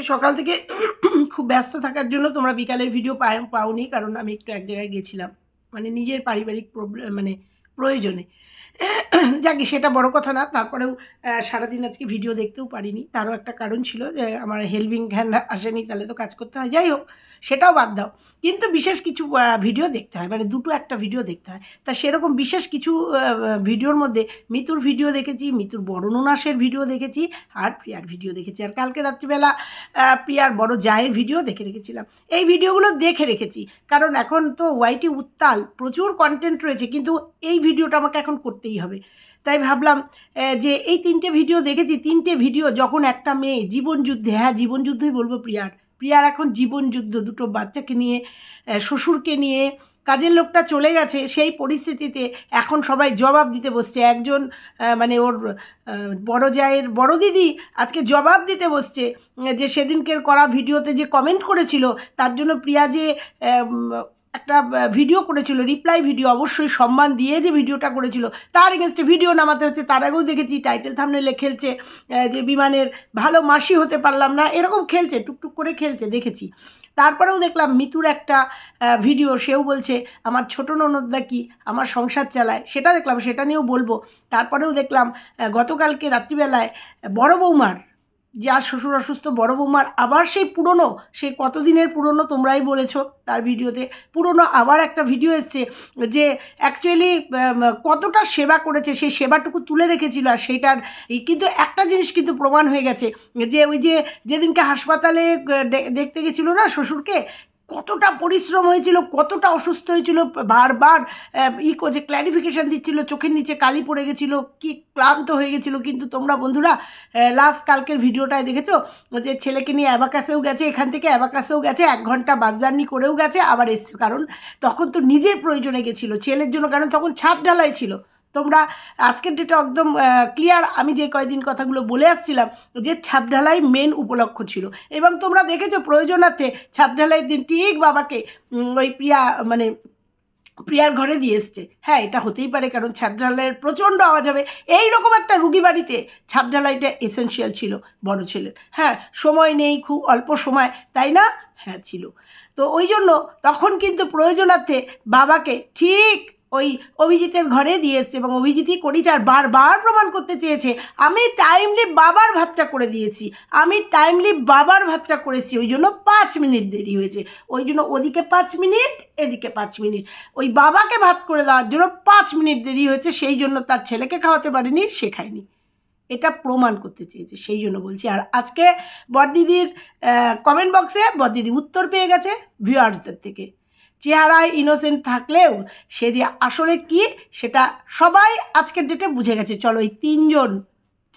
আজকে সকাল থেকে খুব ব্যস্ত থাকার জন্য তোমরা বিকালের ভিডিও পাও পাওনি, কারণ আমি একটু এক জায়গায় গেছিলাম। মানে নিজের পারিবারিক প্রবলেম মানে প্রয়োজনে। যাকে, সেটা বড় কথা না, তারপরেও সারাদিন আজকে ভিডিও দেখতেও পারিনি। তারও একটা কারণ ছিল যে, আমার হেল্পিং হ্যান্ড আসেনি, তাহলে তো কাজ করতে হয়। যাই হোক, সেটাও বাদ দাও। কিন্তু বিশেষ কিছু ভিডিও দেখতে হয়। মানে দুটো একটা ভিডিও দেখতে হয়। তা সেরকম বিশেষ কিছু ভিডিওর মধ্যে মিতুর ভিডিও দেখেছি, মিতুর বর্ণনাসের ভিডিও দেখেছি, আর প্রিয়ার ভিডিও দেখেছি। আর কালকে রাত্রিবেলা প্রিয়ার বড় জায়ের ভিডিও দেখে রেখেছিলাম। এই ভিডিওগুলো দেখে রেখেছি। কারণ এখন তো ওয়াইটি উত্তাল, প্রচুর কন্টেন্ট রয়েছে, কিন্তু এই ভিডিওটা আমাকে এখন করতেই হবে। তাই ভাবলাম যে এই তিনটে ভিডিও দেখেছি, তিনটে ভিডিও যখন একটা মেয়ে জীবনযুদ্ধে হ্যাঁ জীবনযুদ্ধই বলব প্রিয়ার প্রিয়ার এখন জীবনযুদ্ধ দুটো বাচ্চাকে নিয়ে শ্বশুরকে নিয়ে, কাজের লোকটা চলে গেছে, সেই পরিস্থিতিতে এখন সবাই জবাব দিতে বসছে, একজন মানে ওর বড় জায়ের বড় দিদি আজকে জবাব দিতে বসছে যে সেদিনকের করা ভিডিওতে যে কমেন্ট করেছিল, তার জন্য প্রিয়া যে একটা ভিডিও করেছিল রিপ্লাই ভিডিও অবশ্যই সম্মান দিয়ে যে ভিডিওটা করেছিল, তার এগেনস্টে ভিডিও নামাতে হচ্ছে, তার আগেও দেখেছি টাইটেল থামনেলে খেলছে যে বিমানের ভালো মাসি হতে পারলাম না, এরকম খেলছে, টুকটুক করে খেলছে, দেখেছি। তারপরেও দেখলাম মিতুর একটা ভিডিও সেও বলছে, আমার ছোট ননদ কি আমার সংসার চালায়। সেটা দেখলাম, সেটা নিয়েও বলব। তারপরেও দেখলাম গতকালকে রাত্রিবেলায় বড় বৌমার যার শ্বশুর অসুস্থ, বড় বৌমার আবার সেই পুরনো সেই কতদিনের পুরনো তোমরাই বলেছ তার ভিডিওতে। পুরনো আবার একটা ভিডিও এসছে যে অ্যাকচুয়ালি কতটা সেবা করেছে, সেই সেবাটুকু তুলে রেখেছিল আর সেইটার, কিন্তু একটা জিনিস কিন্তু প্রমাণ হয়ে গেছে যে ওই যে যেদিনকে হাসপাতালে দেখতে গেছিল না শ্বশুরকে কতটা পরিশ্রম হয়েছিল, কতটা অসুস্থ হয়েছিল, বারবার ই যে ক্ল্যারিফিকেশান দিচ্ছিল, চোখের নিচে কালি পড়ে গেছিল, কি ক্লান্ত হয়ে গেছিল। কিন্তু তোমরা বন্ধুরা লাস্ট কালকের ভিডিওটায় দেখেছ যে ছেলেকে নিয়ে অ্যাবাকাসেও গেছে, এখান থেকে অ্যাবাকাসেও গেছে, এক ঘণ্টা বাস জার্নি করেও গেছে, আবার এসছে। কারণ তখন তো নিজের প্রয়োজনে গেছিল, ছেলের জন্য, কারণ তখন ছাদ ঢালাই ছিল। তোমরা আজকের ডেটে একদম ক্লিয়ার আমি যে কয়দিন কথাগুলো বলে আসছিলাম, যে ছাদ ঢালাই মেন উপলক্ষ ছিল। এবং তোমরা দেখেছ প্রয়োজনার্থে ছাদ ঢালাই দিন ঠিক বাবাকে ওই প্রিয়া মানে প্রিয়ার ঘরে দিয়ে এসছে। হ্যাঁ এটা হতেই পারে, কারণ ছাদ ঢালাইয়ের প্রচণ্ড আওয়াজ হবে। এই রকম একটা রুগী বাড়িতে ছাদ ঢালাইটা এসেনশিয়াল ছিল বড় ছেলের। হ্যাঁ সময় নেই, খুব অল্প সময়, তাই না? হ্যাঁ ছিল। তো ওই জন্য তখন কিন্তু প্রয়োজনার্থে বাবাকে ঠিক ওই অভিজিতের ঘরে দিয়ে এসছে এবং অভিজিৎই করিছে আর বারবার প্রমাণ করতে চেয়েছে। আমি টাইমলি বাবার ভাতটা করে দিয়েছি। আমি টাইমলি বাবার ভাতটা করেছি। ওই জন্য পাঁচ মিনিট দেরি হয়েছে। ওই জন্য ওদিকে পাঁচ মিনিট, এদিকে পাঁচ মিনিট। ওই বাবাকে ভাত করে দেওয়ার জন্য পাঁচ মিনিট দেরি হয়েছে। সেই জন্য তার ছেলেকে খাওয়াতে পারেনি, সে খায়নি। এটা প্রমাণ করতে চেয়েছে। সেই জন্য বলছি। আর আজকে বড়দিদির কমেন্ট বক্সে বড়দিদি উত্তর পেয়ে গেছে ভিউয়ার্সদের থেকে। চেহারায় ইনোসেন্ট থাকলেও সে যে আসলে কি, সেটা সবাই আজকের ডেটে বুঝে গেছে। চলো এই তিনজন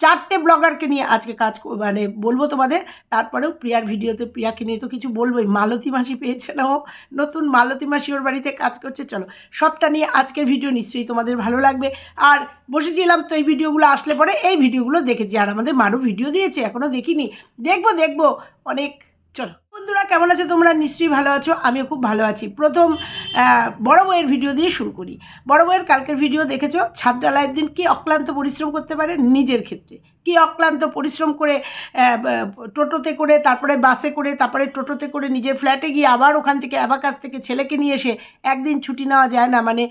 চারটে ব্লগারকে নিয়ে আজকে কাজ মানে বলব তোমাদের। তারপরেও প্রিয়ার ভিডিওতে প্রিয়াকে নিয়ে তো কিছু বলবোই। মালতী মাসি পেয়েছে না ও। নতুন মালতী মাসি ওর বাড়িতে কাজ করছে। চলো, সবটা নিয়ে আজকের ভিডিও নিশ্চয়ই তোমাদের ভালো লাগবে। আর বসেছিলাম তো এই ভিডিওগুলো আসলে পরে এই ভিডিওগুলো দেখেছি। আর আমাদের মারু ভিডিও দিয়েছে এখনও দেখিনি। দেখব দেখব। অনেক, চলো। বন্ধুরা, কেমন আছো তোমরা? নিশ্চয়ই ভালো আছো, আমিও খুব ভালো আছি। প্রথম বড় বইয়ের ভিডিও দিয়ে শুরু করি। বড় বইয়ের কালকের ভিডিও দেখেছ? ছাদ ডালায়ের দিন কি অক্লান্ত পরিশ্রম করতে পারে? নিজের ক্ষেত্রে। কি অক্লান্ত পরিশ্রম করে টোটোতে করে, তারপরে বাসে করে, তারপরে টোটোতে করে নিজের ফ্ল্যাটে গিয়ে আবার ওখান থেকে অ্যাবাকাস থেকে ছেলেকে নিয়ে এসে একদিন ছুটি নেওয়া যায় না। মানে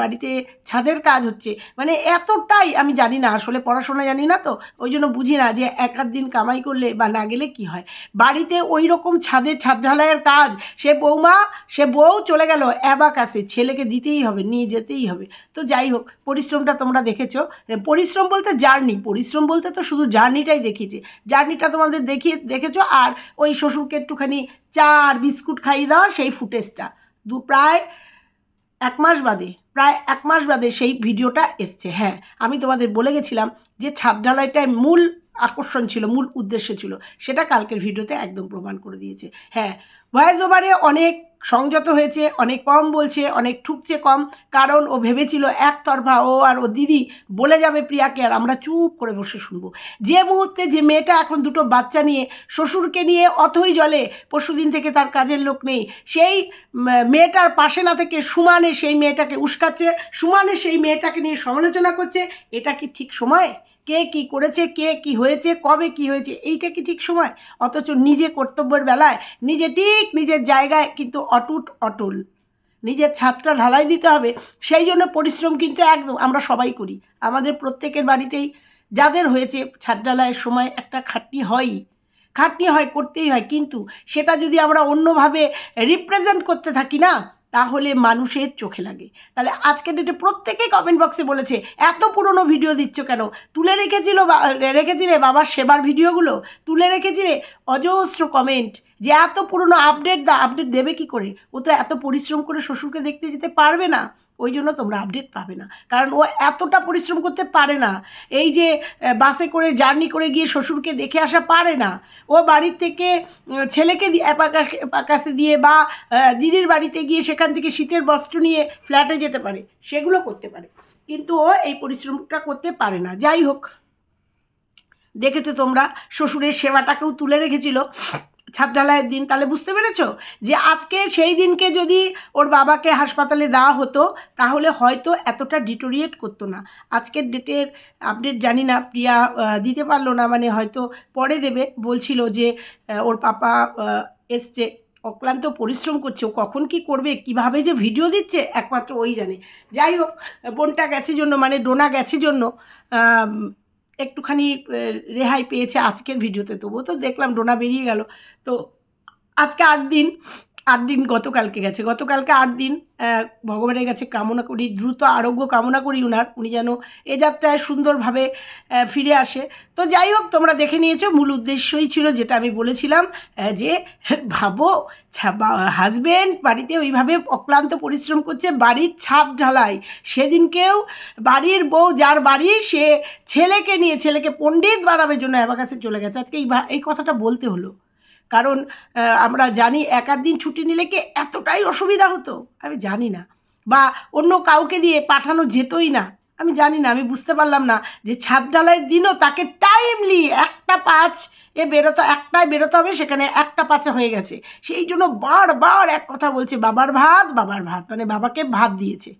বাড়িতে ছাদের কাজ হচ্ছে। মানে এতটাই আমি জানি না, আসলে পড়াশোনা জানি না তো, ওই জন্য বুঝি না যে এক আধ দিন কামাই করলে বা না গেলে কি হয়। বাড়িতে ওই রকম ছাদের ছাদ ঢালাইয়ের কাজ, সে বৌমা, সে বউ চলে গেল অ্যাবাকাসে, ছেলেকে দিতেই হবে, নিয়ে যেতেই হবে। তো যাই হোক, পরিশ্রমটা তোমরা দেখেছ। পরিশ্রম বলতে জার্নি। পরিশ্রম বলতে তো শুধু জার্নিটাই দেখিয়েছে। জার্নিটা তোমাদের দেখিয়ে দেখেছ? আর ওই শ্বশুরকে একটুখানি চা আর বিস্কুট খাইয়ে দেওয়া সেই ফুটেজটা। দু, প্রায় এক মাস বাদে, প্রায় এক মাস বাদে সেই ভিডিওটা এসছে। হ্যাঁ আমি তোমাদের বলে গেছিলাম যে ছাদ ঢালাইটায় মূল আকর্ষণ ছিল, মূল উদ্দেশ্য ছিল। সেটা কালকের ভিডিওতে একদম প্রমাণ করে দিয়েছে। হ্যাঁ ভয়েস ওভারে অনেক সংযত হয়েছে, অনেক কম বলছে, অনেক ঠুকছে কম। কারণ ও ভেবেছিল একতরফা ও আর ও দিদি বলে যাবে প্রিয়াকে আর আমরা চুপ করে বসে শুনব। যে মুহূর্তে যে মেয়েটা এখন দুটো বাচ্চা নিয়ে শ্বশুরকে নিয়ে অথই জলে, পরশুদিন থেকে তার কাজের লোক নেই। সেই মেয়েটার পাশে না থেকে সুমানে সেই মেয়েটাকে উস্কাচ্ছে, সুমানে সেই মেয়েটাকে নিয়ে সমালোচনা করছে। এটা কি ঠিক সময়? কে কি করেছে, কে কি হয়েছে, কবে কি হয়েছে, এইটা কি ঠিক সময়? অথচ নিজে কর্তব্যের বেলায়, নিজে ঠিক নিজের জায়গায় কিন্তু অটুট অটল। নিজের ছাদটা ঢালাই দিতে হবে, সেই জন্য পরিশ্রম কিন্তু একদম আমরা সবাই করি। আমাদের প্রত্যেকের বাড়িতেই যাদের হয়েছে ছাদ ঢালাইয়ের সময় একটা খাটনি হয়ই খাটনি হয়, করতেই হয়, কিন্তু সেটা যদি আমরা অন্যভাবে রিপ্রেজেন্ট করতে থাকি না তাহলে মানুষের চোখে লাগে। তাহলে আজকে ডেটে প্রত্যেকেই কমেন্ট বক্সে বলেছে, এত পুরনো ভিডিও দিচ্ছ কেন? তুলে রেখেছিল রেখেছিলে বাবার সেবার ভিডিওগুলো তুলে রেখেছিলে? অজস্র কমেন্ট যে এত পুরনো আপডেট দা আপডেট দেবে কি করে? ও তো এত পরিশ্রম করে শ্বশুরকে দেখতে যেতে পারবে না। ওই জন্য তোমরা আপডেট পাবে না। কারণ ও এতটা পরিশ্রম করতে পারে না। এই যে বাসে করে জার্নি করে গিয়ে শ্বশুরকে দেখে আসা পারে না। ও বাড়ির থেকে ছেলেকে এপাকাশে দিয়ে বা দিদির বাড়িতে গিয়ে সেখান থেকে শীতের বস্ত্র নিয়ে ফ্ল্যাটে যেতে পারে। সেগুলো করতে পারে। কিন্তু ও এই পরিশ্রমটা করতে পারে না। যাই হোক, দেখেছ তোমরা, শ্বশুরের সেবাটাকেও তুলে রেখেছিল। ছাদ ঢালাইয়ের দিন, তাহলে বুঝতে পেরেছ? যে আজকে সেই দিনকে যদি ওর বাবাকে হাসপাতালে দেওয়া হতো, তাহলে হয়তো এতটা ডিটোরিয়েট করতো না। আজকের ডেটের আপডেট জানি না, প্রিয়া দিতে পারল না মানে হয়তো পরে দেবে। বলছিল যে ওর পাপা এসছে, অক্লান্ত পরিশ্রম করছে, ও কখন কি করবে, কীভাবে যে ভিডিও দিচ্ছে, একমাত্র ওই জানে। যাই হোক, বোনটা গেছে জন্য মানে ডোনা গেছে জন্য একটুখানি রেহাই পেয়েছে আজকের ভিডিওতে, তবুও তো দেখলাম, ডোনা বেরিয়ে গেল। তো আজকে আট দিন আট দিন গতকালকে গেছে। গতকালকে আট দিন ভগবানের কাছে কামনা করি, দ্রুত আরোগ্য কামনা করি উনার। উনি যেন এ যাত্রায় সুন্দরভাবে ফিরে আসে। তো যাই হোক, তোমরা দেখে নিয়েছো, মূল উদ্দেশ্যই ছিল যেটা আমি বলেছিলাম যে ভাবো হাজবেন্ড বাড়িতে ওইভাবে অক্লান্ত পরিশ্রম করছে, বাড়ির ছাদ ঢালাই। সেদিনকেও বাড়ির বউ, যার বাড়ি সে ছেলেকে নিয়ে, ছেলেকে পণ্ডিত বানাবের জন্য কাছে চলে গেছে। আজকে এই এই কথাটা বলতে হলো। কারণ আমরা জানি এক দিন ছুটি নিলে কি এতটাই অসুবিধা হতো? আমি জানি না। বা অন্য কাউকে দিয়ে পাঠানো যেতই না। আমি জানি না, আমি বুঝতে পারলাম না যে ছাদ ঢালাইয়ের দিনও তাকে টাইমলি একটা পাঁচ এ বেরোতে একটাই বেরোতে হবে, সেখানে একটা পাঁচে হয়ে গেছে। সেই জন্য বারবার এক কথা বলছে, বাবার ভাত বাবার ভাত। মানে বাবাকে ভাত দিয়েছে।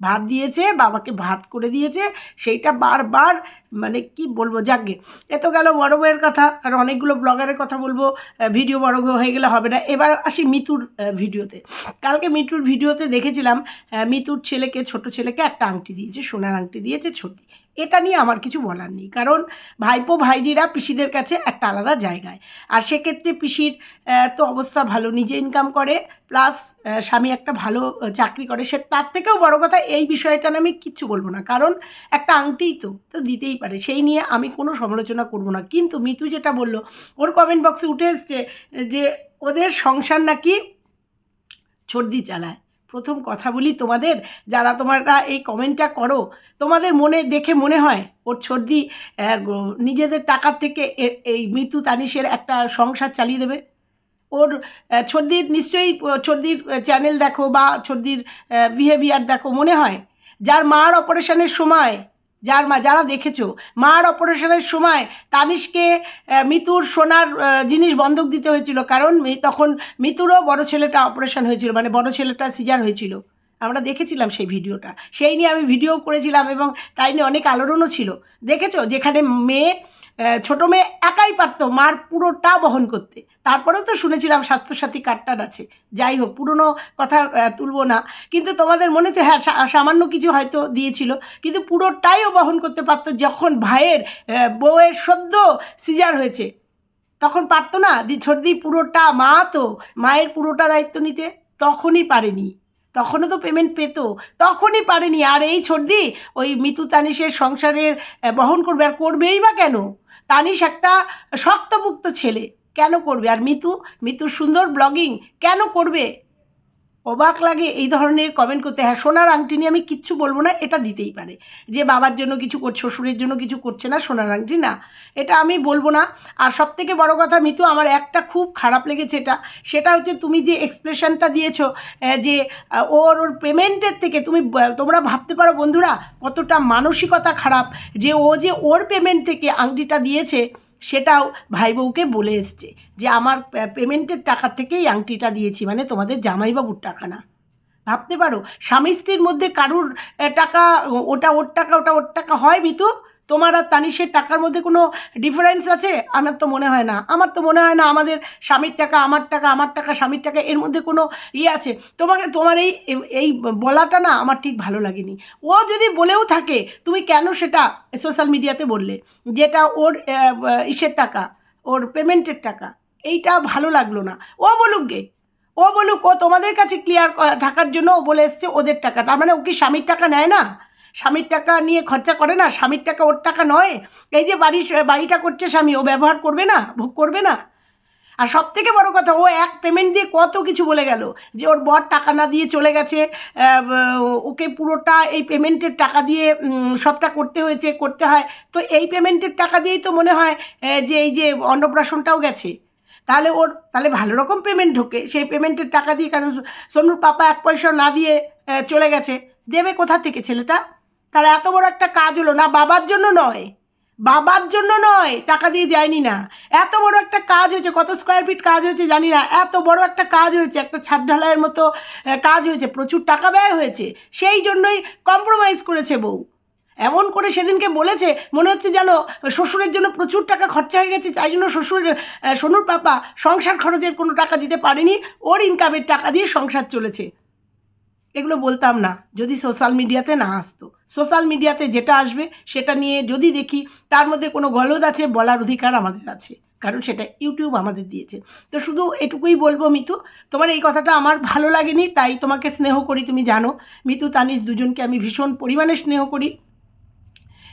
ভাত দিয়েছে, বাবাকে ভাত করে দিয়েছে, সেইটা বারবার মানে কি বলব, যাকগে। এত গেল বড় কথা, আর অনেকগুলো ব্লগারের কথা বলব ভিডিও বড় হয়ে গেলে হবে না। এবার আসি মিতুর ভিডিওতে। কালকে মিতুর ভিডিওতে দেখেছিলাম মিতুর ছেলেকে, ছোট ছেলেকে একটা আংটি দিয়েছে, সোনার আংটি দিয়েছে, ছোটি এটা নিয়ে আমার কিছু বলার নেই। কারণ ভাইপো ভাইজিরা পিসিদের কাছে একটা আলাদা জায়গায়। আর সেক্ষেত্রে পিসির তো অবস্থা ভালো, নিজে ইনকাম করে প্লাস স্বামী একটা ভালো চাকরি করে। সে তার থেকেও বড় কথা এই বিষয়টা আমি কিচ্ছু বলব না। কারণ একটা আংটিই তো তো দিতেই পারে। সেই নিয়ে আমি কোনো সমালোচনা করব না। কিন্তু মিতু যেটা বলল, ওর কমেন্ট বক্সে উঠে এসছে যে, ওদের সংসার নাকি ছর্দি চালায়। প্রথম কথা বলি তোমাদের, যারা তোমারা এই কমেন্টটা করো, তোমাদের মনে, দেখে মনে হয়, ওর সর্দি নিজেদের টাকার থেকে এই মৃত্যু তানিশের একটা সংসার চালিয়ে দেবে? ওর সর্দির ছর্দির, নিশ্চয়ই সর্দির চ্যানেল দেখো বা ছর্দির বিহেভিয়ার দেখো, মনে হয়? যার মার অপারেশনের সময় যার মা, যারা দেখেছ, মার অপারেশনের সময় তানিশকে মিতুর সোনার জিনিস বন্ধক দিতে হয়েছিল। কারণ তখন মিতুরও বড় ছেলেটা অপারেশন হয়েছিল মানে বড় ছেলেটা সিজার হয়েছিল। আমরা দেখেছিলাম সেই ভিডিওটা। সেই নিয়ে আমি ভিডিও করেছিলাম এবং তাই নিয়ে অনেক আলোড়নও ছিল। দেখেছ? যেখানে মেয়ে ছোট মেয়ে একাই পারতো মার পুরোটা বহন করতে। তারপরেও তো শুনেছিলাম স্বাস্থ্যসাথী কার্ডটার আছে। যাই হোক, পুরনো কথা তুলবো না। কিন্তু তোমাদের মনে হচ্ছে হ্যাঁ সামান্য কিছু হয়তো দিয়েছিল, কিন্তু পুরোটাইও বহন করতে পারতো যখন ভাইয়ের বউয়ের সদ্য সিজার হয়েছে। তখন পারতো না, দি, ছর্দি পুরোটা মা তো মায়ের পুরোটা দায়িত্ব নিতে। তখনই পারেনি। তখনও তো পেমেন্ট পেতো। তখনই পারেনি। আর এই ছর্দি ওই মিতু তানিশের সংসারের বহন করবে আর করবেই বা কেন? তানিশ একটা শক্তমুক্ত ছেলে। কেন করবে? আর মিতু মিতু সুন্দর ব্লগিং কেন করবে? অবাক লাগে এই ধরনের কমেন্ট করতে। হ্যাঁ সোনার আংটি নিয়ে আমি কিচ্ছু বলব না, এটা দিতেই পারে। যে বাবার জন্য কিছু করছে শ্বশুরের জন্য কিছু করছে না সোনার আংটি, না। এটা আমি বলব না। আর সব থেকে বড়ো কথা মিতু, আমার একটা খুব খারাপ লেগেছে এটা। সেটা হচ্ছে তুমি যে এক্সপ্রেশনটা দিয়েছ যে ওর ওর পেমেন্টের থেকে তুমি তোমরা ভাবতে পারো বন্ধুরা, কতটা মানসিকতা খারাপ। যে ও যে ওর পেমেন্ট থেকে আংটিটা দিয়েছে সেটাও ভাই বউকে বলে এসছে যে আমার পেমেন্টের টাকা থেকেই আংটিটা দিয়েছি মানে তোমাদের জামাইবাবুর টাকা না। ভাবতে পারো, স্বামী স্ত্রীর মধ্যে কারুর টাকা, ওটা ওর টাকা, ওটা ওর টাকা হয় মিতু? তোমার আর তানিশের টাকার মধ্যে কোনো ডিফারেন্স আছে? আমার তো মনে হয় না। আমার তো মনে হয় না আমাদের স্বামীর টাকা, আমার টাকা আমার টাকা, স্বামীর টাকা, এর মধ্যে কোনো ইয়ে আছে। তোমাকে, তোমার এই এই বলাটা না আমার ঠিক ভালো লাগেনি। ও যদি বলেও থাকে, তুমি কেন সেটা সোশ্যাল মিডিয়াতে বললে? যেটা ওর ইসের টাকা, ওর পেমেন্টের টাকা, এইটা ভালো লাগল না। ও বলুক গে। ও বলুক, ও তোমাদের কাছে ক্লিয়ার থাকার জন্য ও বলে এসছে ওদের টাকা। তার মানে ও কি স্বামীর টাকা নেয় না? স্বামীর টাকা নিয়ে খরচা করে না, স্বামীর টাকা ওর টাকা নয়। এই যে বাড়ি, বাড়িটা করছে স্বামী, ও ব্যবহার করবে না, ভোগ করবে না। আর সব থেকে বড় কথা, ও এক পেমেন্ট দিয়ে কত কিছু বলে গেল। যে ওর বর টাকা না দিয়ে চলে গেছে ওকে পুরোটা এই পেমেন্টের টাকা দিয়ে সবটা করতে হয়েছে, করতে হয়। তো এই পেমেন্টের টাকা দিয়েই তো মনে হয় যে এই যে অন্নপ্রাশনটাও গেছে। তাহলে ওর, তাহলে ভালো রকম পেমেন্ট ঢোকে। সেই পেমেন্টের টাকা দিয়ে কারণ সোনুর পাপা এক পয়সা না দিয়ে চলে গেছে? দেবে কোথা থেকে ছেলেটা? তাহলে এত বড় একটা কাজ হলো না, বাবার জন্য নয়। বাবার জন্য নয়, টাকা দিয়ে যায়নি না। এত বড় একটা কাজ হয়েছে, কত স্কোয়ার ফিট কাজ হয়েছে জানি না, এত বড় একটা কাজ হয়েছে, একটা ছাদ ঢালাইয়ের মতো কাজ হয়েছে, প্রচুর টাকা ব্যয় হয়েছে, সেই জন্যই কম্প্রোমাইজ করেছে বউ। এমন করে সেদিনকে বলেছে, মনে হচ্ছে যেন শ্বশুরের জন্য প্রচুর টাকা খরচা হয়ে গেছে, তাই জন্য শ্বশুর সোনুর পাপা সংসার খরচের কোনো টাকা দিতে পারেনি, ওর ইনকামের টাকা দিয়ে সংসার চলেছে। এগুলো বলতাম না, যদি সোশ্যাল মিডিয়াতে না আসতো। সোশ্যাল মিডিয়াতে যেটা আসবে সেটা নিয়ে যদি দেখি, তার মধ্যে কোনো গলদ আছে বলার অধিকার আমাদের আছে, কারণ সেটা ইউটিউব আমাদের দিয়েছে। তো শুধু এটুকুই বলব মিতু, তোমার এই কথাটা আমার ভালো লাগেনি, তাই তোমাকে স্নেহ করি, তুমি জানো। মিতু, তানিশ দুজনকে আমি ভীষণ পরিমাণে স্নেহ করি।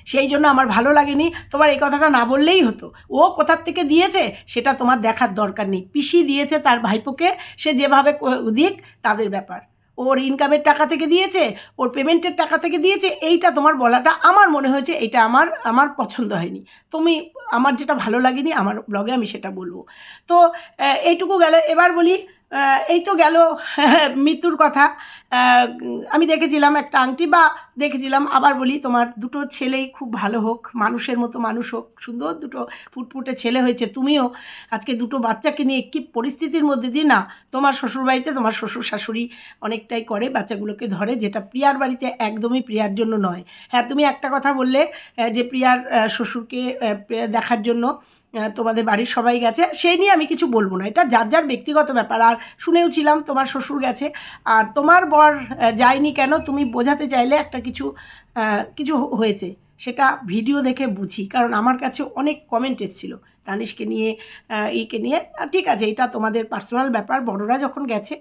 সেই জন্য আমার ভালো লাগেনি। তোমার এই কথাটা না বললেই হতো। ও কোথার থেকে দিয়েছে সেটা তোমার দেখার দরকার নেই। পিসি দিয়েছে তার ভাইপোকে, সে যেভাবে দিক, তাদের ব্যাপার। ওর ইনকামের টাকা থেকে দিয়েছে, ওর পেমেন্টের টাকা থেকে দিয়েছে, এইটা তোমার বলাটা আমার মনে হয়েছে, এটা আমার আমার পছন্দ হয়নি। তুমি, আমার যেটা ভালো লাগেনি, আমার ব্লগে আমি সেটা বলব। তো এইটুকু গেল। এবার বলি এই তো গেল মৃত্যুর কথা। আমি দেখেছিলাম একটা আংটি বা দেখেছিলাম আবার বলি, তোমার দুটো ছেলেই খুব ভালো হোক, মানুষের মতো মানুষ হোক, সুন্দর দুটো ফুটফুটে ছেলে হয়েছে তুমিও। আজকে দুটো বাচ্চাকে নিয়ে কী পরিস্থিতির মধ্যে দিয়ে না, তোমার শ্বশুরবাড়িতে তোমার শ্বশুর শাশুড়ি অনেকটাই করে, বাচ্চাগুলোকে ধরে, যেটা প্রিয়ার বাড়িতে একদমই প্রিয়ার জন্য নয়। হ্যাঁ তুমি একটা কথা বললে যে প্রিয়ার শ্বশুরকে দেখার জন্য। তোমাদের বাড়ির সবাই গেছে। সেই নিয়ে আমি কিছু বলব না। এটা যার যার ব্যক্তিগত ব্যাপার। আর শুনেও ছিলাম তোমার শ্বশুর গেছে। আর তোমার বর যায়নি কেন? তুমি বোঝাতে চাইলে একটা কিছু কিছু হয়েছে। সেটা ভিডিও দেখে বুঝি। কারণ আমার কাছে অনেক কমেন্ট এসেছিল। তানিশকে নিয়ে এইকে নিয়ে। ঠিক আছে, এটা তোমাদের পার্সোনাল ব্যাপার, বড়রা যখন গেছে,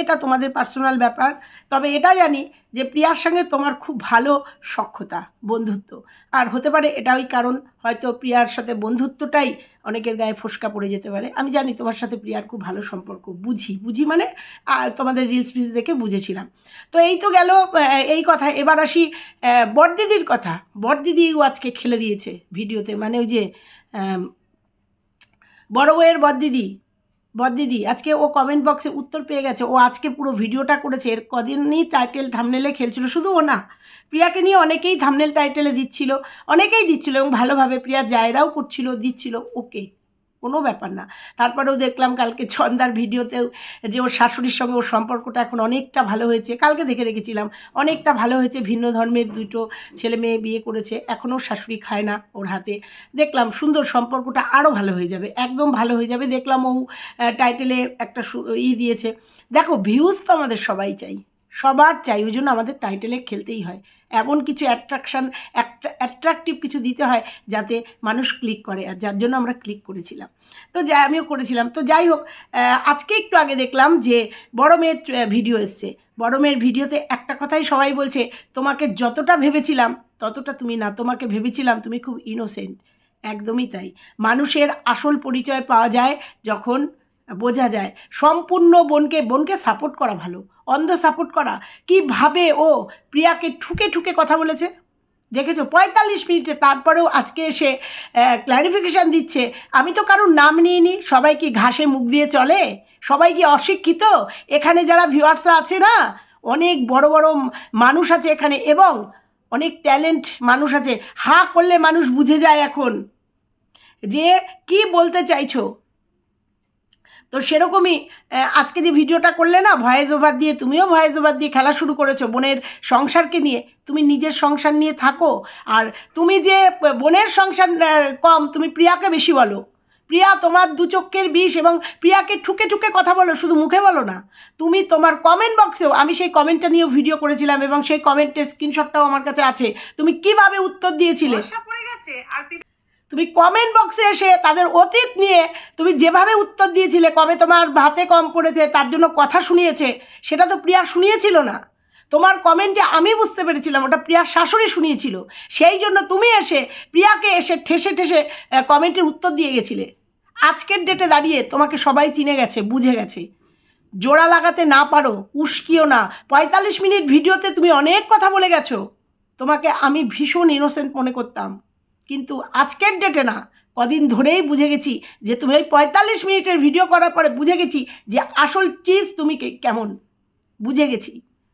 এটা তোমাদের পার্সোনাল ব্যাপার। তবে এটা জানি যে প্রিয়ার সঙ্গে তোমার খুব ভালো সখ্যতা, বন্ধুত্ব। আর হতে পারে এটা ওই কারণ, হয়তো প্রিয়ার সাথে বন্ধুত্বটাই অনেকের গায়ে ফোসকা পড়ে যেতে পারে। আমি জানি তোমার সাথে প্রিয়ার খুব ভালো সম্পর্ক, বুঝি। বুঝি মানে তোমাদের রিলস ফিলস দেখে বুঝেছিলাম। তো এই তো গেল এই কথা। এবার আসি বড়দিদির কথা। বড়দিদিও আজকে খেলে দিয়েছে ভিডিওতে। মানে ওই যে বড় বউয়ের বদদিদি বদদিদি, আজকে ও কমেন্ট বক্সে উত্তর পেয়ে গেছে। ও আজকে পুরো ভিডিওটা করেছে। এর কদিনই টাইটেল থামনেলে খেলছিল। শুধু ও না, প্রিয়াকে নিয়ে অনেকেই থামনেল টাইটেলে দিচ্ছিল, অনেকেই দিচ্ছিল এবং ভালোভাবে প্রিয়া জায়রাও করছিল, দিচ্ছিল ওকে কোনো ব্যাপার না। তারপরেও দেখলাম কালকে ছন্দার ভিডিওতেও যে ওর শাশুড়ির সঙ্গে ওর সম্পর্কটা এখন অনেকটা ভালো হয়েছে। কালকে দেখে রেখেছিলাম, অনেকটা ভালো হয়েছে। ভিন্ন ধর্মের দুটো ছেলে মেয়ে বিয়ে করেছে, এখনও শাশুড়ি খায় না ওর হাতে। দেখলাম সুন্দর সম্পর্কটা আরও ভালো হয়ে যাবে, একদম ভালো হয়ে যাবে। দেখলাম ও টাইটেলে একটা ই দিয়েছে। দেখো ভিউজ তো আমাদের সবাই চাই, সবার চাই, ওই জন্য আমাদের টাইটেলে খেলতেই হয়। এমন কিছু অ্যাট্রাকশান অ্যাট্রাকটিভ কিছু দিতে হয় যাতে মানুষ ক্লিক করে আর যার জন্য আমরা ক্লিক করেছিলাম। তো যাই আমিও করেছিলাম। তো যাই হোক আজকে একটু আগে দেখলাম যে বড় মেয়ের ভিডিও এসছে। বড় মেয়ের ভিডিওতে একটা কথাই সবাই বলছে, তোমাকে যতটা ভেবেছিলাম, ততটা তুমি না, তোমাকে ভেবেছিলাম তুমি খুব ইনোসেন্ট একদমই তাই। মানুষের আসল পরিচয় পাওয়া যায় যখন বোঝা যায়। সম্পূর্ণ বোনকে বোনকে সাপোর্ট করা ভালো। অন্ধ সাপোর্ট করা। কীভাবে ও প্রিয়াকে ঠুকে ঠুকে কথা বলেছে? দেখেছ? পঁয়তাল্লিশ মিনিটে তারপরেও আজকে এসে ক্ল্যারিফিকেশান দিচ্ছে, আমি তো কারোর নাম নিইনি। সবাই কি ঘাসে মুখ দিয়ে চলে? সবাই কি অশিক্ষিত? এখানে যারা ভিউয়ার্সরা আছে না, অনেক বড় বড় মানুষ আছে এখানে এবং অনেক ট্যালেন্ট মানুষ আছে। হা করলে মানুষ বুঝে যায় এখন। যে কি বলতে চাইছো? তো সেরকমই আজকে যে ভিডিওটা করলে না, ভয়েস ওভার দিয়ে, তুমিও ভয়েস ওভার দিয়ে খেলা শুরু করেছ বোনের সংসারকে নিয়ে। তুমি নিজের সংসার নিয়ে থাকো, আর তুমি যে বোনের সংসার কম, তুমি প্রিয়াকে বেশি বলো। প্রিয়া তোমার দু চক্ষের বিষ এবং প্রিয়াকে ঠুকে ঠুকে কথা বলো, শুধু মুখে বলো না। তুমি তোমার কমেন্ট বক্সেও আমি সেই কমেন্টটা নিয়েও ভিডিও করেছিলাম এবং সেই কমেন্টের স্ক্রিনশটটাও আমার কাছে আছে। তুমি কীভাবে উত্তর দিয়েছিলে? পড়ে গেছে, আর তুমি কমেন্ট বক্সে এসে তাদের অতীত নিয়ে তুমি যেভাবে উত্তর দিয়েছিলে, কবে তোমার ভাতে কম পড়েছে, তার জন্য কথা শুনিয়েছে, সেটা তো প্রিয়া শুনিয়েছিল না। তোমার কমেন্টে আমি বুঝতে পেরেছিলাম, ওটা প্রিয়ার শাশুড়ি শুনিয়েছিল। সেই জন্য তুমি এসে প্রিয়াকে এসে ঠেসে ঠেসে কমেন্টের উত্তর দিয়ে গেছিলে। আজকের ডেটে দাঁড়িয়ে তোমাকে সবাই চিনে গেছে, বুঝে গেছে। জোড়া লাগাতে না পারো, উস্কিও না। পঁয়তাল্লিশ মিনিট ভিডিওতে তুমি অনেক কথা বলে গেছো। তোমাকে আমি ভীষণ ইনোসেন্ট মনে করতাম। কিন্তু আজকের ডেটে না, কদিন ধরেই বুঝে গেছি যে তুমি ওই পঁয়তাল্লিশ মিনিটের ভিডিও করার পরে বুঝে গেছি যে আসল চিজ তুমি কেমন? বুঝে গেছি।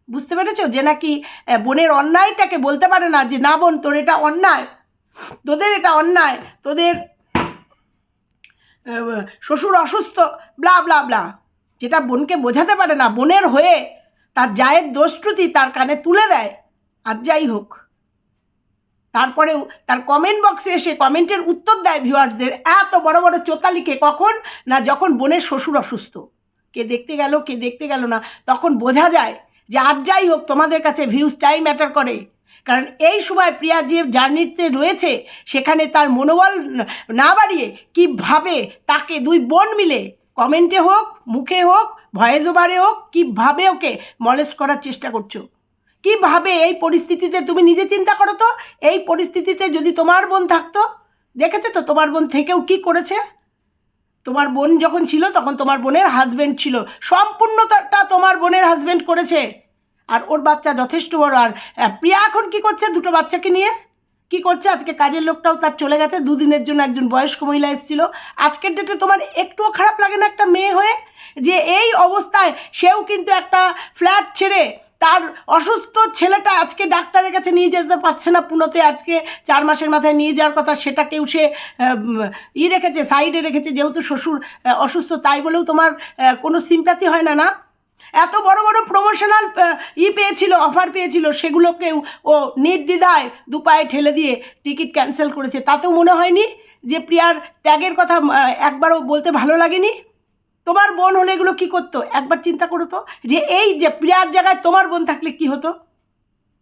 বুঝতে পেরেছ? যে নাকি বোনের অন্যায়টাকে বলতে পারে না যে, না বোন, তোর এটা অন্যায়। তোদের এটা অন্যায়। তোদের শ্বশুর অসুস্থ ব্লা ব্লা ব্লা যেটা বোনকে বোঝাতে পারে না, বোনের হয়ে তার জায়ের দোষত্রুতি তার কানে তুলে দেয়। আর যাই হোক। তারপরেও তার কমেন্ট বক্সে এসে কমেন্টের উত্তর দেয় ভিউয়ার্সদের এত বড় বড় চোতালিকে কখন? না যখন বোনের শ্বশুর অসুস্থ। কে দেখতে গেল, কে দেখতে গেল না, তখন বোঝা যায় যে আর যাই হোক, তোমাদের কাছে ভিউজটাই ম্যাটার করে। কারণ এই সময় প্রিয়া যে জার্নিতে রয়েছে, সেখানে তার মনোবল ন- বাড়িয়ে কীভাবে তাকে দুই বোন মিলে কমেন্টে হোক, মুখে হোক, ভয়েস ওভারে হোক কীভাবে ওকে মলেস্ট করার চেষ্টা করছ? কীভাবে এই পরিস্থিতিতে তুমি নিজে চিন্তা করো তো? এই পরিস্থিতিতে যদি তোমার বোন থাকতো, দেখেছ তো তোমার বোন থেকেও কি করেছে? তোমার বোন যখন ছিল তখন তোমার বোনের হাজবেন্ড ছিল। সম্পূর্ণটা তোমার বোনের হাজব্যান্ড করেছে। আর ওর বাচ্চা যথেষ্ট বড়। আর প্রিয়া এখন কি করছে দুটো বাচ্চাকে নিয়ে? কি করছে? আজকে কাজের লোকটাও তার চলে গেছে। দুদিনের জন্য একজন বয়স্ক মহিলা এসেছিল। আজকের ডেটে তোমার একটুও খারাপ লাগে না একটা মেয়ে হয়ে? যে এই অবস্থায় সেও কিন্তু একটা ফ্ল্যাট ছেড়ে তার অসুস্থ ছেলেটা আজকে ডাক্তারের কাছে নিয়ে যেতে পারছে না পুনোতে, আজকে চার মাসের মাথায় নিয়ে যাওয়ার কথা, সেটাকেও সে ই রেখেছে, সাইডে রেখেছে, যেহেতু শ্বশুর অসুস্থ, তাই বলেও তোমার কোনো সিম্প্যাথি হয় না না? এত বড় বড় প্রমোশনাল ই পেয়েছিল অফার পেয়েছিল, সেগুলোকেও ও নির্দ্বিধায় দু পায়ে ঠেলে দিয়ে টিকিট ক্যান্সেল করেছে। তাতেও মনে হয়নি যে প্রিয়ার ত্যাগের কথা একবারও বলতে ভালো লাগেনি? তোমার বোন হলে এগুলো কি করতো? একবার চিন্তা করো তো, যে এই যে প্রিয়ার জায়গায় তোমার বোন থাকলে কি হতো?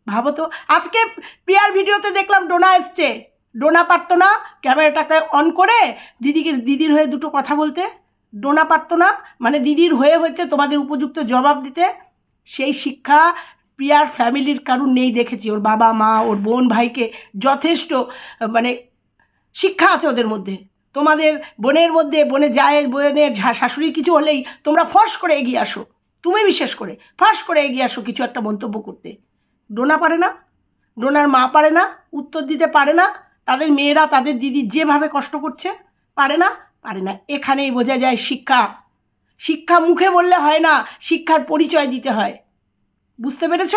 ভাবো তো, আজকে প্রিয়ার ভিডিওতে দেখলাম ডোনা এসছে। ডোনা পারতো না, ক্যামেরাটাকে অন করে দিদিকে, দিদির হয়ে দুটো কথা বলতে। ডোনা পারতো না মানে দিদির হয়ে হইতে তোমাদের উপযুক্ত জবাব দিতে। সেই শিক্ষা প্রিয়ার ফ্যামিলির কারুর নেই দেখেছি। ওর বাবা, মা, ওর বোন, ভাইকে যথেষ্ট মানে শিক্ষা আছে ওদের মধ্যে। তোমাদের বোনের মধ্যে বোনের যায় বোনের শাশুড়ি কিছু হলেই তোমরা ফস করে এগিয়ে আসো। তুমি বিশেষ করে ফাঁস করে এগিয়ে আসো কিছু একটা মন্তব্য করতে। ডোনা পারে না, ডোনার মা পারে না, উত্তর দিতে পারে না, তাদের মেয়েরা, তাদের দিদি যেভাবে কষ্ট করছে, পারে না পারে না। এখানেই বোঝা যায় শিক্ষা। শিক্ষা মুখে বললে হয় না, শিক্ষার পরিচয় দিতে হয়। বুঝতে পেরেছ?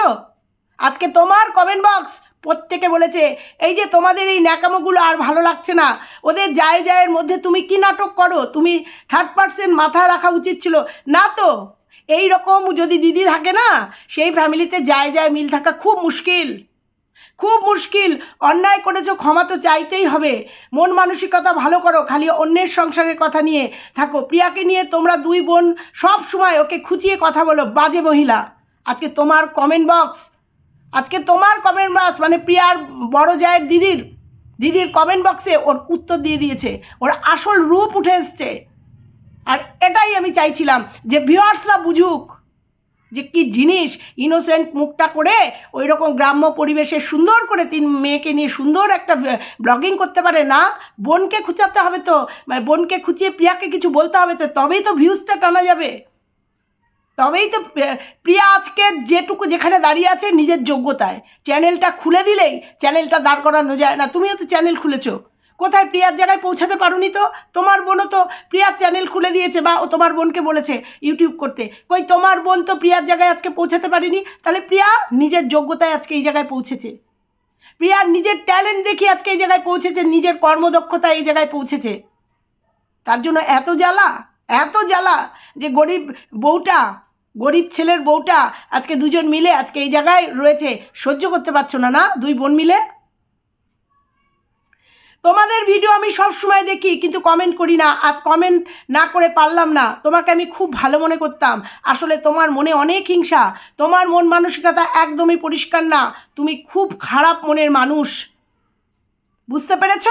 আজকে তোমার কমেন্ট বক্স প্রত্যেকে বলেছে, এই যে তোমাদের এই ন্যাকামোগুলো আর ভালো লাগছে না। ওদের যায় যায়ের মধ্যে তুমি কি নাটক করো? তুমি থার্ড পার্সেন্ট মাথা রাখা উচিত ছিল। না তো, এই রকম যদি দিদি থাকে না, সেই ফ্যামিলিতে যায় যায় মিল থাকা খুব মুশকিল। খুব মুশকিল। অন্যায় করেছ, ক্ষমা তো চাইতেই হবে। মন মানসিকতা ভালো করো, খালি অন্যের সংসারের কথা নিয়ে থাকো। প্রিয়াকে নিয়ে তোমরা দুই বোন সব সময় ওকে খুঁচিয়ে কথা বলো, বাজে মহিলা। আজকে তোমার কমেন্ট বক্স আজকে তোমার কমেন্ট বক্স মানে প্রিয়ার বড় জায়ের দিদির দিদির কমেন্ট বক্সে ওর উত্তর দিয়ে দিয়েছে। ওর আসল রূপ উঠে এসছে। আর এটাই আমি চাইছিলাম যে ভিউয়ার্সরা বুঝুক যে কি জিনিস ইনোসেন্ট মুখটা করে ওই রকম গ্রাম্য পরিবেশে সুন্দর করে তিন মেয়েকে নিয়ে সুন্দর একটা ব্লগিং করতে পারে না। বোনকে খুঁচাতে হবে তো। মানে বোনকে খুঁচিয়ে প্রিয়াকে কিছু বলতে হবে তো, তবেই তো ভিউজটা টানা যাবে। তবেই তো প্রিয়া- আজকে যেটুকু যেখানে দাঁড়িয়ে আছে নিজের যোগ্যতায়। চ্যানেলটা খুলে দিলেই চ্যানেলটা দাঁড় করানো যায় না। তুমিও তো চ্যানেল খুলেছো। কোথায় প্রিয়ার জায়গায় পৌঁছাতে পারোনি তো? তোমার বোনও তো প্রিয়ার চ্যানেল খুলে দিয়েছে বা ও তোমার বোনকে বলেছে ইউটিউব করতে। কই, তোমার বোন তো প্রিয়ার জায়গায় আজকে পৌঁছাতে পারেনি? তাহলে প্রিয়া নিজের যোগ্যতায় আজকে এই জায়গায় পৌঁছেছে। প্রিয়ার নিজের ট্যালেন্ট দেখি আজকে এই জায়গায় পৌঁছেছে, নিজের কর্মদক্ষতা এই জায়গায় পৌঁছেছে। তার জন্য এত জ্বালা এত জ্বালা যে গরিব বউটা গরিব ছেলের বউটা আজকে দুজন মিলে আজকে এই জায়গায় রয়েছে। সহ্য করতে পারছ না না? দুই বোন মিলে? তোমাদের ভিডিও আমি সব সময় দেখি, কিন্তু কমেন্ট করি না। আজ কমেন্ট না করে পারলাম না। তোমাকে আমি খুব ভালো মনে করতাম। আসলে তোমার মনে অনেক হিংসা। তোমার মন মানসিকতা একদমই পরিষ্কার না। তুমি খুব খারাপ মনের মানুষ। বুঝতে পেরেছ?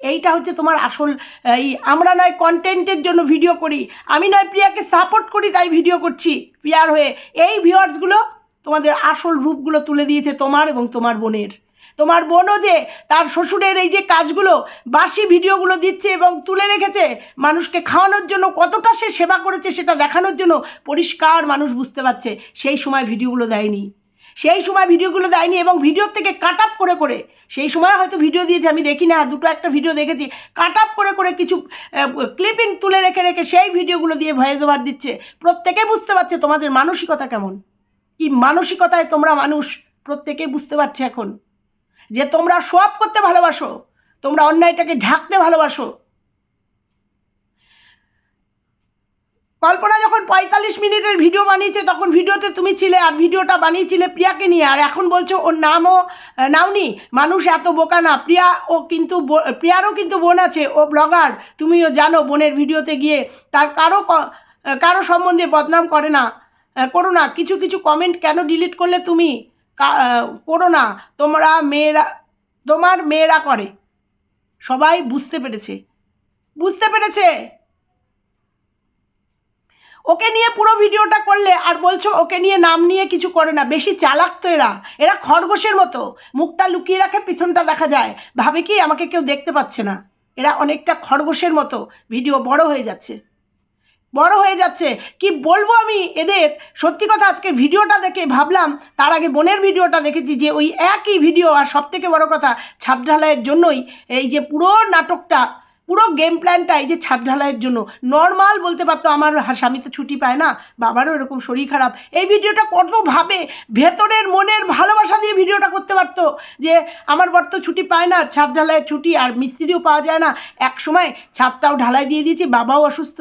এইটা হচ্ছে তোমার আসল, এই, আমরা নয় কন্টেন্টের জন্য ভিডিও করি। আমি নয় প্রিয়াকে সাপোর্ট করি, তাই ভিডিও করছি, প্রিয়ার হয়ে। এই ভিউয়ার্সগুলো তোমাদের আসল রূপগুলো তুলে দিয়েছে তোমার এবং তোমার বোনের। তোমার বোনও যে তার শ্বশুরের এই যে কাজগুলো, বাসি ভিডিওগুলো দিচ্ছে এবং তুলে রেখেছে, মানুষকে খাওয়ানোর জন্য কতটা সে সেবা করেছে সেটা দেখানোর জন্য পরিষ্কার মানুষ বুঝতে পারছে, সেই সময় ভিডিওগুলো দেয়নি। সেই সময় ভিডিওগুলো দেয়নি এবং ভিডিওর থেকে কাট আপ করে করে, সেই সময় হয়তো ভিডিও দিয়েছে, আমি দেখি না, দুটো একটা ভিডিও দেখেছি কাট আপ করে করে কিছু ক্লিপিং তুলে রেখে রেখে সেই ভিডিওগুলো দিয়ে ভয়েস ওভার দিচ্ছে। প্রত্যেকে বুঝতে পারছে তোমাদের মানসিকতা কেমন। কি মানসিকতায় তোমরা মানুষ, প্রত্যেকে বুঝতে পারছে এখন। যে তোমরা সব করতে ভালোবাসো, তোমরা অন্যায়টাকে ঢাকতে ভালোবাসো কল্পনা যখন পঁয়তাল্লিশ মিনিটের ভিডিও বানিয়েছে, তখন ভিডিওতে তুমি ছিলে আর ভিডিওটা বানিয়েছিলে প্রিয়াকে নিয়ে। আর এখন বলছো, ওর নামও নাওনি। মানুষ এত বোকা না। প্রিয়া ও কিন্তু প্রিয়ারও কিন্তু বোন আছে। ও ব্লগার তুমিও জানো বোনের ভিডিওতে গিয়ে। তার কারও কারও সম্বন্ধে বদনাম করে না। করো না। কিছু কিছু কমেন্ট কেন ডিলিট করলে তুমি? করো না। তোমরা মেয়েরা, তোমার মেয়েরা করে। সবাই বুঝতে পেরেছে। বুঝতে পেরেছে? ওকে নিয়ে পুরো ভিডিওটা করলে আর বলছো ওকে নিয়ে নাম নিয়ে কিছু করে না, বেশি চালাক তো এরা। এরা খরগোশের মতো। মুখটা লুকিয়ে রাখে, পিছনটা দেখা যায়। ভাবে কি আমাকে কেউ দেখতে পাচ্ছে না? এরা অনেকটা খরগোশের মতো। ভিডিও বড় হয়ে যাচ্ছে। বড় হয়ে যাচ্ছে। কি বলব আমি এদের? সত্যি কথা আজকে ভিডিওটা দেখে ভাবলাম, তার আগে বোনের ভিডিওটা দেখেছি যে ওই একই ভিডিও, আর সব থেকে বড় কথা ছাদ ঢালাইয়ের জন্যই এই যে পুরো নাটকটা পুরো গেম প্ল্যানটাই যে ছাদ ঢালাইয়ের জন্য। নর্মাল বলতে পারতো আমার স্বামী তো ছুটি পায় না, বাবারও এরকম শরীর খারাপ। এই ভিডিওটা কত ভাবে ভেতরের মনের ভালোবাসা দিয়ে ভিডিওটা করতে পারতো যে আমার বর তো ছুটি পায় না, ছাদ ঢালাইয়ের ছুটি আর মিস্ত্রিও পাওয়া যায় না। এক সময় ছাদটাও ঢালাই দিয়ে দিয়েছি, বাবাও অসুস্থ।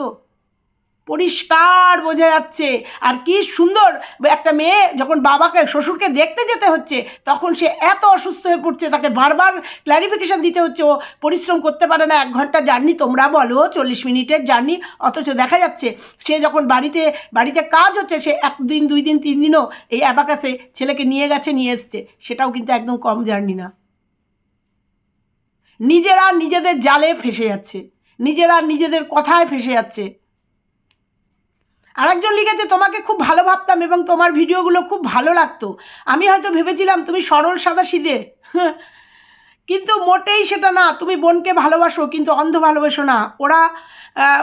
পরিষ্কার বোঝা যাচ্ছে। আর কি সুন্দর একটা মেয়ে যখন বাবাকে, শ্বশুরকে দেখতে যেতে হচ্ছে, তখন সে এত অসুস্থ হয়ে পড়ছে, তাকে বারবার ক্ল্যারিফিকেশান দিতে হচ্ছে। ও পরিশ্রম করতে পারে না, এক ঘণ্টা জার্নি, তোমরা বলো, চল্লিশ মিনিটের জার্নি, অথচ দেখা যাচ্ছে সে যখন বাড়িতে বাড়িতে কাজ হচ্ছে, সে একদিন, দুই দিন, তিন দিনও এই অ্যাবাকাসে ছেলেকে নিয়ে গেছে, নিয়ে এসছে। সেটাও কিন্তু একদম কম জার্নি না। নিজেরা নিজেদের জালে ফেসে যাচ্ছে। নিজেরা নিজেদের কথায় ফেসে যাচ্ছে। আরেকজন লিখেছে, তোমাকে খুব ভালো ভাবতাম এবং তোমার ভিডিওগুলো খুব ভালো লাগতো। আমি হয়তো ভেবেছিলাম তুমি সরল সাদা সিধে কিন্তু মোটেই সেটা না। তুমি বোনকে ভালোবাসো, কিন্তু অন্ধ ভালোবাসো না। ওরা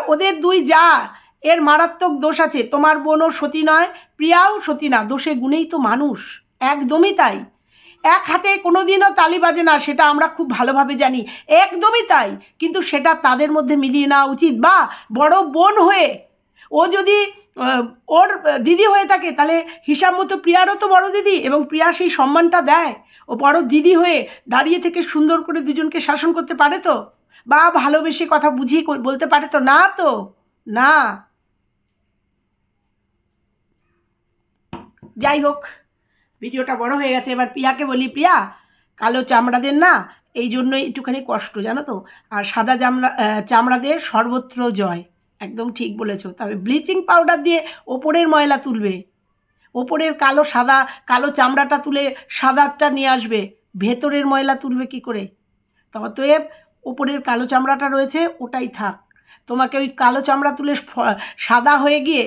ওদের দুই যা, এর মারাত্মক দোষ আছে। তোমার বোনও সতী নয়, প্রিয়াও সতী না। দোষে গুণেই তো মানুষ। একদমই তাই। এক হাতে কোনো দিনও তালি বাজে না, সেটা আমরা খুব ভালোভাবে জানি। একদমই তাই। কিন্তু সেটা তাদের মধ্যে মিলিয়ে নেওয়া উচিত বা বড় বোন হয়ে ও যদি ওর দিদি হয়ে থাকে, তাহলে হিসাব মতো প্রিয়ারও তো বড় দিদি এবং প্রিয়া সেই সম্মানটা দেয়। ও বড় দিদি হয়ে দাঁড়িয়ে থেকে সুন্দর করে দুজনকে শাসন করতে পারে তো? বা ভালোবেসে কথা বুঝিয়ে বলতে পারে তো? না তো? না। যাই হোক, ভিডিওটা বড় হয়ে গেছে। এবার প্রিয়াকে বলি, প্রিয়া, কালো চামড়াদের না, এই জন্যই একটুখানি কষ্ট, জানো তো? আর সাদা চামড়া চামড়াদের সর্বত্র জয়। একদম ঠিক বলেছ। তবে ব্লিচিং পাউডার দিয়ে ওপরের ময়লা তুলবে। ওপরের কালো সাদা, কালো চামড়াটা তুলে সাদাটা নিয়ে আসবে। ভেতরের ময়লা তুলবে কি করে? অতএব ওপরের কালো চামড়াটা রয়েছে, ওটাই থাক। তোমাকে ওই কালো চামড়া তুলে সাদা হয়ে গিয়ে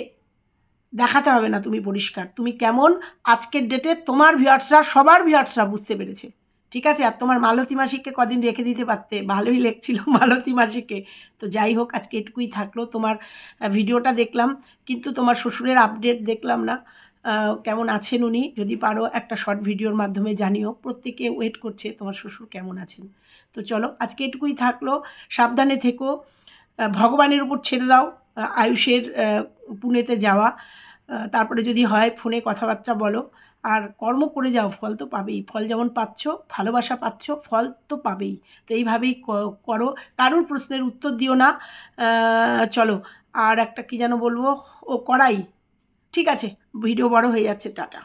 দেখাতে হবে না তুমি পরিষ্কার। তুমি কেমন আজকের ডেটে তোমার ভিউয়ার্সরা সবার ভিউয়ার্সরা বুঝতে পেরেছে। ঠিক আছে, আর তোমার মালতী মাসিককে কদিন রেখে দিতে পারতে? ভালোই লেগছিল মালতী মাসিকে। তো যাই হোক, আজকে এটুকুই থাকল। তোমার ভিডিওটা দেখলাম, কিন্তু তোমার শ্বশুরের আপডেট দেখলাম না। কেমন আছেন উনি? যদি পারো একটা শর্ট ভিডিওর মাধ্যমে জানিও। প্রত্যেকে ওয়েট করছে তোমার শ্বশুর কেমন আছেন। তো চলো, আজকে এটুকুই থাকল। সাবধানে থেকো। ভগবানের উপর ছেড়ে দাও আয়ুষের পুনেতে যাওয়া। তারপরে যদি হয়, ফোনে কথাবার্তা বলো। আর কর্ম করে যাও, ফল তো পাবেই। ফল যেমন পাচ্ছ, ভালোবাসা পাচ্ছ, ফল তো পাবেই। তো এইভাবেই করো। কারোর প্রশ্নের উত্তর দিও না। চলো, আর একটা কি যেন বলব? ও করাই ঠিক আছে, ভিডিও বড় হয়ে যাচ্ছে, টাটা।